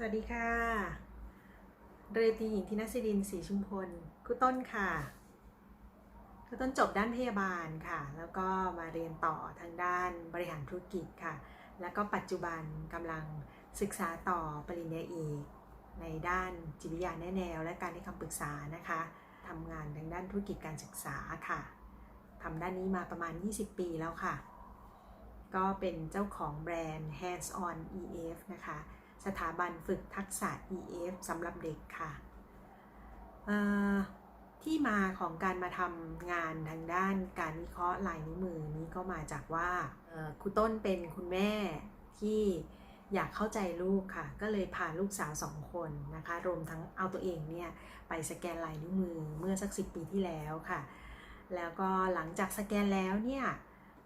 สวัสดีค่ะ เรือตรีหญิงธินศิรินทร์ศรีชุมพลคุณต้นค่ะคุณต้นจบด้านพยาบาลค่ะ แล้วก็มาเรียนต่อทางด้านบริหารธุรกิจค่ะ แล้วก็ปัจจุบันกำลังศึกษาต่อปริญญาเอกในด้านจิตวิทยาแนแนว และการให้คำปรึกษานะคะทำงานทางด้านธุรกิจการศึกษาค่ะทำด้านนี้มาประมาณ 20 ปีแล้วค่ะ ก็เป็นเจ้าของแบรนด์ Hands On EF นะคะ สถาบันฝึกทักษะ EF สำหรับเด็กค่ะ ที่มาของการมาทำงานทางด้านการวิเคราะห์ลายนิ้วมือนี้ก็มาจากว่าครูต้นเป็นคุณแม่ที่อยากเข้าใจลูกค่ะ ก็เลยพาลูกสาวสองคนนะคะ รวมทั้งเอาตัวเองเนี่ย ไปสแกนลายนิ้วมือเมื่อสักสิปีที่แล้วค่ะ แล้วก็หลังจากสแกนแล้วเนี่ย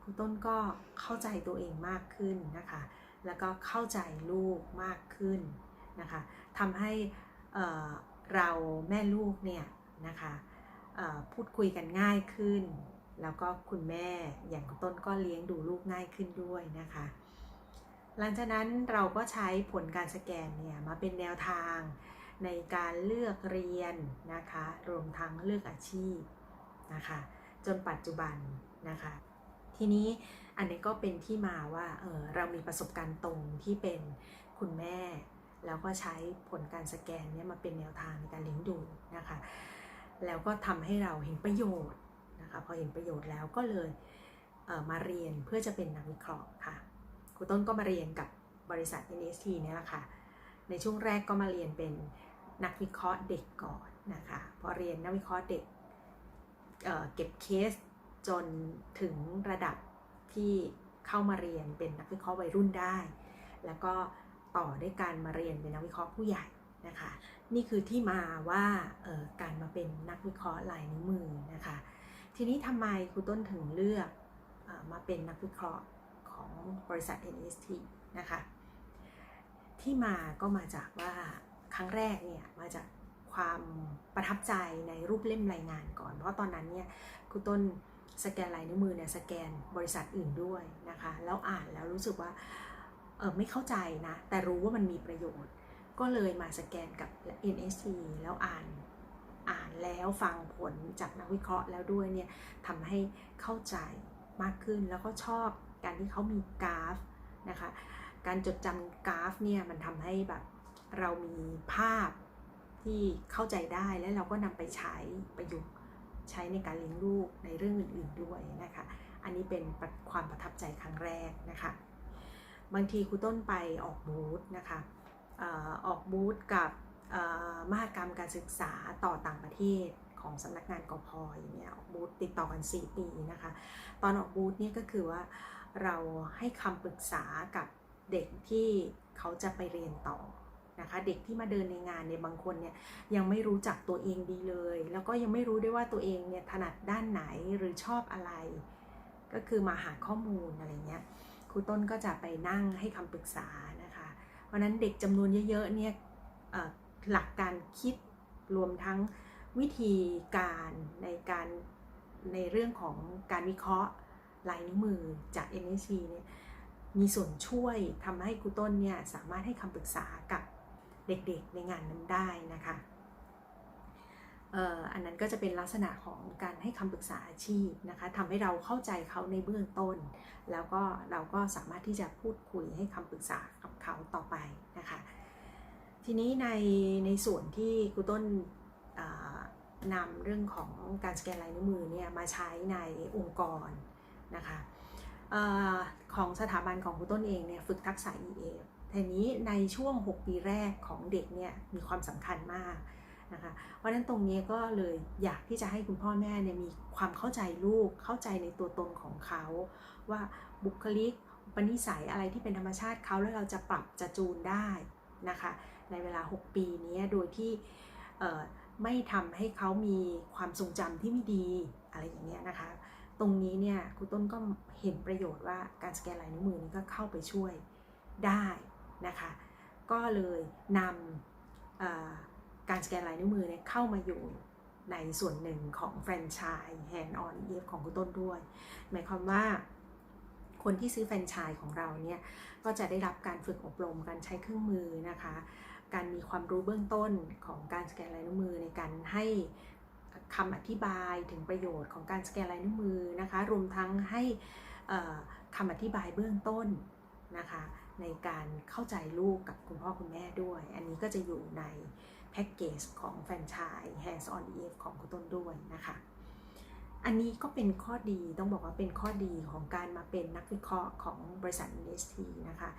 ครูต้นก็เข้าใจตัวเองมากขึ้นนะคะ แล้วก็เข้าใจลูกมากขึ้นนะคะทำให้เราแม่ลูกเนี่ยนะคะพูดคุยกันง่ายขึ้น แล้วก็คุณแม่อย่างต้นก็เลี้ยงดูลูกง่ายขึ้นด้วยนะคะ หลังจากนั้นเราก็ใช้ผลการสแกนเนี่ยมาเป็นแนวทางในการเลือกเรียนนะคะ รวมทั้งเลือกอาชีพนะคะ จนปัจจุบันนะคะ ทีนี้อันนี้ก็เป็นที่มาว่าเออเรามีประสบการณ์ตรงที่เป็นคุณแม่ แล้วก็ใช้ผลการสแกนเนี่ยมาเป็นแนวทางในการเลี้ยงดูนะคะ แล้วก็ทำให้เราเห็นประโยชน์นะคะพอเห็นประโยชน์แล้วก็เลยเมาเรียนเพื่อจะเป็นนักวิเคราะห์ค่ะครูต้นก็มาเรียนกับบริษัท NST เนี่ยแหละค่ะในช่วงแรกก็มาเรียนเป็นนักวิเคราะห์เด็กก่อนนะคะพอเรียนนักวิเคราะห์เด็กเเก็บเคส จนถึงระดับที่เข้ามาเรียนเป็นนักวิเคราะห์วัยรุ่นได้ แล้วก็ต่อด้วยการมาเรียนเป็นนักวิเคราะห์ผู้ใหญ่นะคะ นี่คือที่มาว่าการมาเป็นนักวิเคราะห์ลายนิ้วมือนะคะ ทีนี้ทำไมครูต้นถึงเลือกอมาเป็นนักวิเคราะห์ของบริษัท NST นะคะ ที่มาก็มาจากว่าครั้งแรกเนี่ยมาจากความประทับใจในรูปเล่มรายงานก่อน เพราะตอนนั้นเนี่ยครูต้น สแกนลายนิ้วมือเนี่ยสแกนบริษัทอื่นด้วยนะคะแล้วอ่านแล้วรู้สึกว่าเออไม่เข้าใจนะ แต่รู้ว่ามันมีประโยชน์ ก็เลยมาสแกนกับ NSC แล้วอ่านอ่านแล้วฟังผลจากนักวิเคราะห์แล้วด้วยเนี่ยทำให้เข้าใจมากขึ้นแล้วก็ชอบการที่เขามีกราฟนะคะการจดจำกราฟเนี่ยมันทำให้แบบเรามีภาพที่เข้าใจได้และเราก็นำไปใช้ประยุกต์ ใช้ในการเลี้ยงลูกในเรื่องอื่นๆด้วยนะคะ อันนี้เป็นความประทับใจครั้งแรกนะคะ บางทีครูต้นไปออกบูธนะคะออกบูธกับมหกรรมการศึกษาต่อต่างประเทศของสำนักงานกพออย่างเงี้ยออกบูธติดต่อกัน 4 ปีนะคะ ตอนออกบูธเนี่ยก็คือว่าเราให้คำปรึกษากับเด็กที่เขาจะไปเรียนต่อ นะคะ เด็กที่มาเดินในงานเนี่ยบางคนเนี่ยยังไม่รู้จักตัวเองดีเลย แล้วก็ยังไม่รู้ด้วยว่าตัวเองเนี่ยถนัดด้านไหนหรือชอบอะไร ก็คือมาหาข้อมูลอะไรเงี้ยครูต้นก็จะไปนั่งให้คำปรึกษานะคะ เพราะนั้นเด็กจำนวนเยอะๆเนี่ยหลักการคิดรวมทั้งวิธีการในการในเรื่องของการวิเคราะห์ลายนิ้วมือจาก NSC เนี่ยมีส่วนช่วยทำให้ครูต้นเนี่ยสามารถให้คำปรึกษากับ เด็กๆในงานนั้นได้นะคะอันนั้นก็จะเป็นลักษณะของการให้คำปรึกษาอาชีพนะคะทำให้เราเข้าใจเขาในเบื้องต้น แล้วก็เราก็สามารถที่จะพูดคุยให้คำปรึกษากับเขาต่อไปนะคะ ทีนี้ในในส่วนที่ครูต้นนำเรื่องของการสแกนลายนิ้วมือเนี่ยมาใช้ในองค์กรนะคะ อของสถาบันของครูต้นเองเนี่ยฝึกทักษะ EF ทีนี้ในช่วง 6 ปีแรกของเด็กเนี่ยมีความสำคัญมากนะคะเพราะฉะนั้นตรงนี้ก็เลยอยากที่จะให้คุณพ่อแม่เนี่ยมีความเข้าใจลูกเข้าใจในตัวตนของเขา ว่าบุคลิกปณิสัยอะไรที่เป็นธรรมชาติเขาแล้วเราจะปรับจะจูนได้นะคะในเวลา 6 ปีนี้โดยที่ไม่ทำให้เขามีความทรงจำที่ไม่ดีอะไรอย่างเงี้ยนะคะ ตรงนี้เนี่ยครูต้นก็เห็นประโยชน์ว่าการสแกนลายนิ้วมือนี้ก็เข้าไปช่วยได้นะคะ ก็เลยนำการสแกนลายนิ้วมือเนี่ยเข้ามาอยู่ในส่วนหนึ่งของแฟรนไชส์ Hand on EF ของคุณต้นด้วย หมายความว่าคนที่ซื้อแฟรนไชส์ของเราเนี่ย ก็จะได้รับการฝึกอบรมการใช้เครื่องมือนะคะ การมีความรู้เบื้องต้นของการสแกนลายนิ้วมือในการให้ คำอธิบายถึงประโยชน์ของการสแกนลายนิ้วมือนะคะ รวมทั้งให้เอ่อคำอธิบายเบื้องต้นนะคะ ในการเข้าใจลูกกับคุณพ่อคุณแม่ด้วย อันนี้ก็จะอยู่ในแพ็กเกจของแฟรนไชส์ Hands on EF ของคุณต้นด้วยนะคะ อันนี้ก็เป็นข้อดีต้องบอกว่าเป็นข้อดีของการมาเป็นนักวิเคราะห์ของบริษัท NST นะคะ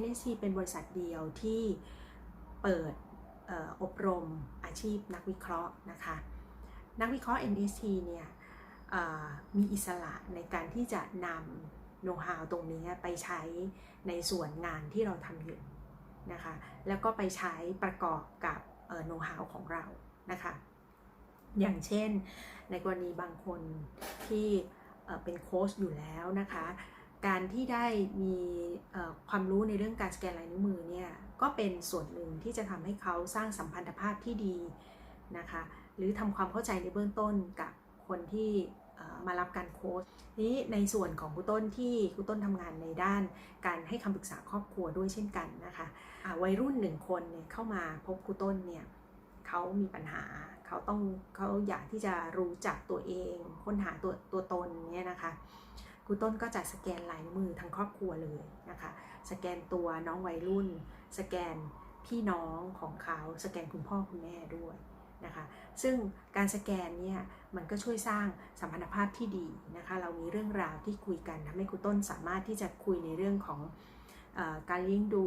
NST เป็นบริษัทเดียวที่เปิดอออบรมอาชีพนักวิเคราะห์นะคะ นักวิเคราะห์ NST เนี่ยเอ่อมีอิสระในการที่จะนำโน้ตฮาวตรงนี้ไปใช้ในส่วนงานที่เราทำอยู่นะคะ แล้วก็ไปใช้ประกอบกับโน้ตฮาวของเรานะคะ อย่างเช่น ในกรณีบางคนที่เป็นโค้ชอยู่แล้วนะคะ การที่ได้มีความรู้ในเรื่องการสแกนลายนิ้วมือเนี่ย ก็เป็นส่วนหนึ่งที่จะทำให้เขาสร้างสัมพันธภาพที่ดีนะคะ หรือทำความเข้าใจในเบื้องต้นกับคนที่มารับการโค้ชนี้ในส่วนของครูต้นที่ครูต้นทำงานในด้านการให้คำปรึกษาครอบครัวด้วยเช่นกันนะคะอ่าวัยรุ่นหนึ่งคนเนี่ยเข้ามาพบครูต้นเนี่ยเขามีปัญหาเขาต้องเขาอยากที่จะรู้จักตัวเอง ค้นหาตัวตัวตนเนี่ยนะคะครูต้นก็จะสแกนลายมือทั้งครอบครัวเลยนะคะ สแกนตัวน้องวัยรุ่น สแกนพี่น้องของเขา สแกนคุณพ่อคุณแม่ด้วย นะคะซึ่งการสแกนเนี่ยมันก็ช่วยสร้างสัมพันธภาพที่ดีนะคะเรามีเรื่องราวที่คุยกันทำให้ครูต้นสามารถที่จะคุยในเรื่องของอการเลี้ยงดู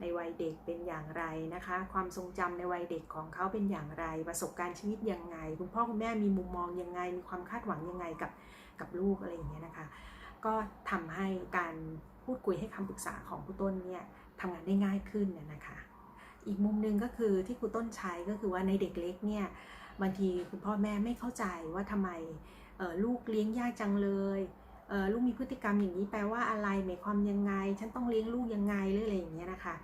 ในวัยเด็กเป็นอย่างไรนะคะ ความทรงจำในวัยเด็กของเขาเป็นอย่างไร ประสบการณ์ชีวิตยังไง คุณพ่อคุณแม่มีมุมมองยังไง มีความคาดหวังยังไงกับกับลูกอะไรอย่างเงี้ยนะคะ ก็ทำให้การพูดคุยให้คำปรึกษาของครูต้นเนี่ยทำงานได้ง่ายขึ้นน่ะนะคะ อีกมุมหนึ่งก็คือที่ครูต้นใช้ก็คือว่าในเด็กเล็กเนี่ยบางทีคุณพ่อแม่ไม่เข้าใจว่าทำไมลูกเลี้ยงยากจังเลยเลูกมีพฤติกรรมอย่างนี้แปลว่าอะไรหมายความยังไง ฉันต้องเลี้ยงลูกยังไงหรืออะไรอย่างเงี้ยนะคะ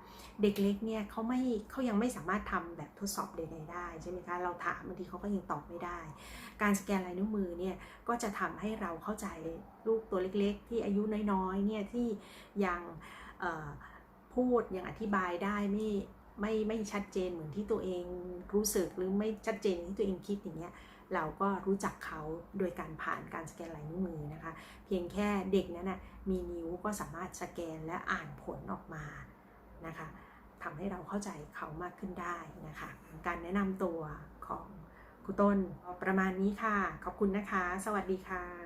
เด็กเล็กเนี่ยเขาไม่เขายังไม่สามารถทำแบบทดสอบใดๆได้ใช่ไหมคะเราถามบางทีเขาก็ยังตอบไม่ได้ การสแกนลายนิ้วมือเนี่ยก็จะทำให้เราเข้าใจลูกตัวเล็กๆ ที่อายุน้อยๆเนี่ยที่ยังพูดยังอธิบายได้ไม่ ไม่ไม่ชัดเจนเหมือนที่ตัวเองรู้สึกหรือไม่ชัดเจนที่ตัวเองคิดอย่างเงี้ยเราก็รู้จักเขาโดยการผ่านการสแกนลายนิ้วมือนะคะ เพียงแค่เด็กนั้นนะมีนิ้วก็สามารถสแกนและอ่านผลออกมานะคะทำให้เราเข้าใจเขามากขึ้นได้นะคะ การแนะนำตัวของครูต้นประมาณนี้ค่ะ ขอบคุณนะคะ สวัสดีค่ะ